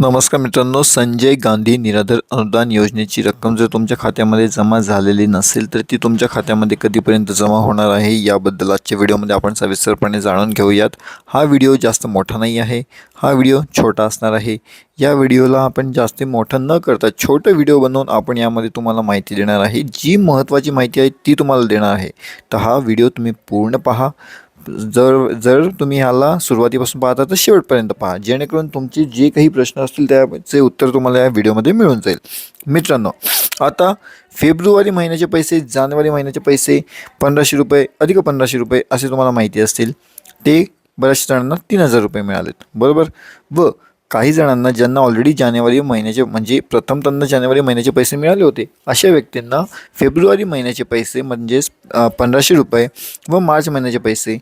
नमस्कार मित्रांनो संजय गांधी निराधार अनुदान योजनेची रक्कम जर तुमच्या खात्यामध्ये जमा झालेली नसेल तर ती तुमच्या खात्यामध्ये कधीपर्यंत जमा होणार आहे याबद्दल आजच्या व्हिडिओमध्ये आपण सविस्तरपणे जाणून घेऊयात. हा व्हिडिओ जास्त मोठा नाही आहे हा व्हिडिओ छोटा असणार आहे. या व्हिडिओला आपण जास्त मोठा न करता छोटं व्हिडिओ बनवून आपण यामध्ये तुम्हाला माहिती देणार आहे. जी महत्त्वाची माहिती आहे ती तुम्हाला देणार आहे. तर हा व्हिडिओ तुम्ही पूर्ण पहा. जर जर तुम्ही ह्याला सुरुवातीपासून पाहता तर शेवटपर्यंत पहा. जेणेकरून तुमचे जे काही प्रश्न असतील त्याचे उत्तर तुम्हाला या व्हिडिओमध्ये मिळून जाईल. मित्रांनो आता फेब्रुवारी महिन्याचे पैसे जानेवारी महिन्याचे पैसे पंधराशे रुपये अधिक पंधराशे रुपये असे तुम्हाला माहिती असतील. ते बऱ्याच जणांना तीन हजार रुपये मिळालेत. बरोबर? व काही जणांना ज्यांना ऑलरेडी जानेवारी महिन्याचे म्हणजे प्रथम त्यांना जानेवारी महिन्याचे पैसे मिळाले होते अशा व्यक्तींना फेब्रुवारी महिन्याचे पैसे म्हणजेच पंधराशे रुपये व मार्च महिन्याचे पैसे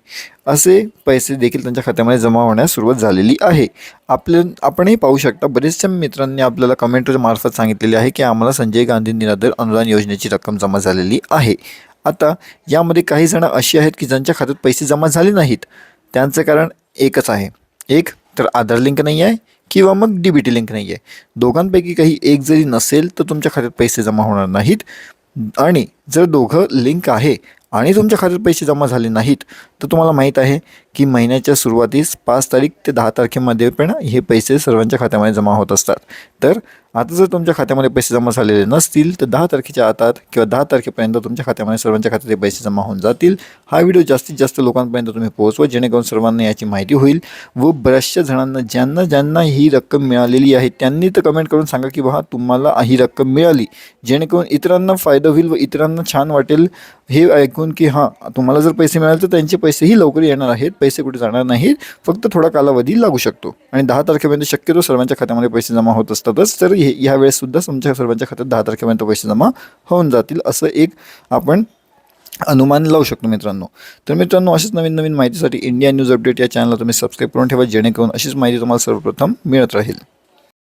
असे पैसे देखील त्यांच्या खात्यामध्ये जमा होण्यास सुरुवात झालेली आहे. आपल्या आपणही पाहू शकता बरेचशा मित्रांनी आपल्याला कमेंटमार्फत मार्फत सांगितलेले आहे की आम्हाला संजय गांधी निराधार अनुदान योजनेची रक्कम जमा झालेली आहे. आता यामध्ये काही जण अशी आहेत की ज्यांच्या खात्यात पैसे जमा झाले नाहीत. त्यांचं कारण एकच आहे. एक तर आधार लिंक नाही आहे किंवा मग डी बी टी लिंक नाही आहे. दोघांपैकी काही एक जरी नसेल तर तुमच्या खात्यात पैसे जमा होणार नाहीत. आणि जर दोघं लिंक आहे आणि तुमच्या खात्यात पैसे जमा झाले नाहीत तर तुम्हाला माहीत आहे की महिन्याच्या सुरुवातीस पाच तारीख ते दहा तारखेमध्ये पण हे पैसे सर्वांच्या खात्यामध्ये जमा होत असतात. तर आता जर तुमच्या खात्यामध्ये पैसे जमा झालेले नसतील तर दहा तारखेच्या आतात किंवा दहा तारखेपर्यंत तुमच्या खात्यामध्ये सर्वांच्या खात्यात पैसे जमा होऊन जातील. हा व्हिडिओ जास्तीत जास्त लोकांपर्यंत तुम्ही पोहोचवा जेणेकरून सर्वांना याची माहिती होईल व बऱ्याचशा जणांना ज्यांना ज्यांना ही रक्कम मिळालेली आहे त्यांनी तर कमेंट करून सांगा की बहा तुम्हाला ही रक्कम मिळाली. जेणेकरून इतरांना फायदा होईल व इतरांना छान वाटेल हे ऐकून की हां तुम्हाला जर पैसे मिळाले तर त्यांचे पैसेही लवकर येणार आहेत पैसे कुठे जाणार नाहीत फक्त थोडा कालावधी लागू शकतो. आणि दहा तारखेपर्यंत शक्यतो सर्वांच्या खात्यामध्ये पैसे जमा होत असतातच तर हे ह्या वेळेससुद्धा तुमच्या सर्वांच्या खात्यात दहा तारखेपर्यंत पैसे जमा होऊन जातील असं एक आपण अनुमान लावू शकतो मित्रांनो. तर मित्रांनो अशीच नवीन नवीन माहितीसाठी इंडिया न्यूज अपडेट या चॅनलला तुम्ही सबस्क्राईब करून ठेवा जेणेकरून अशीच माहिती तुम्हाला सर्वप्रथम मिळत राहील.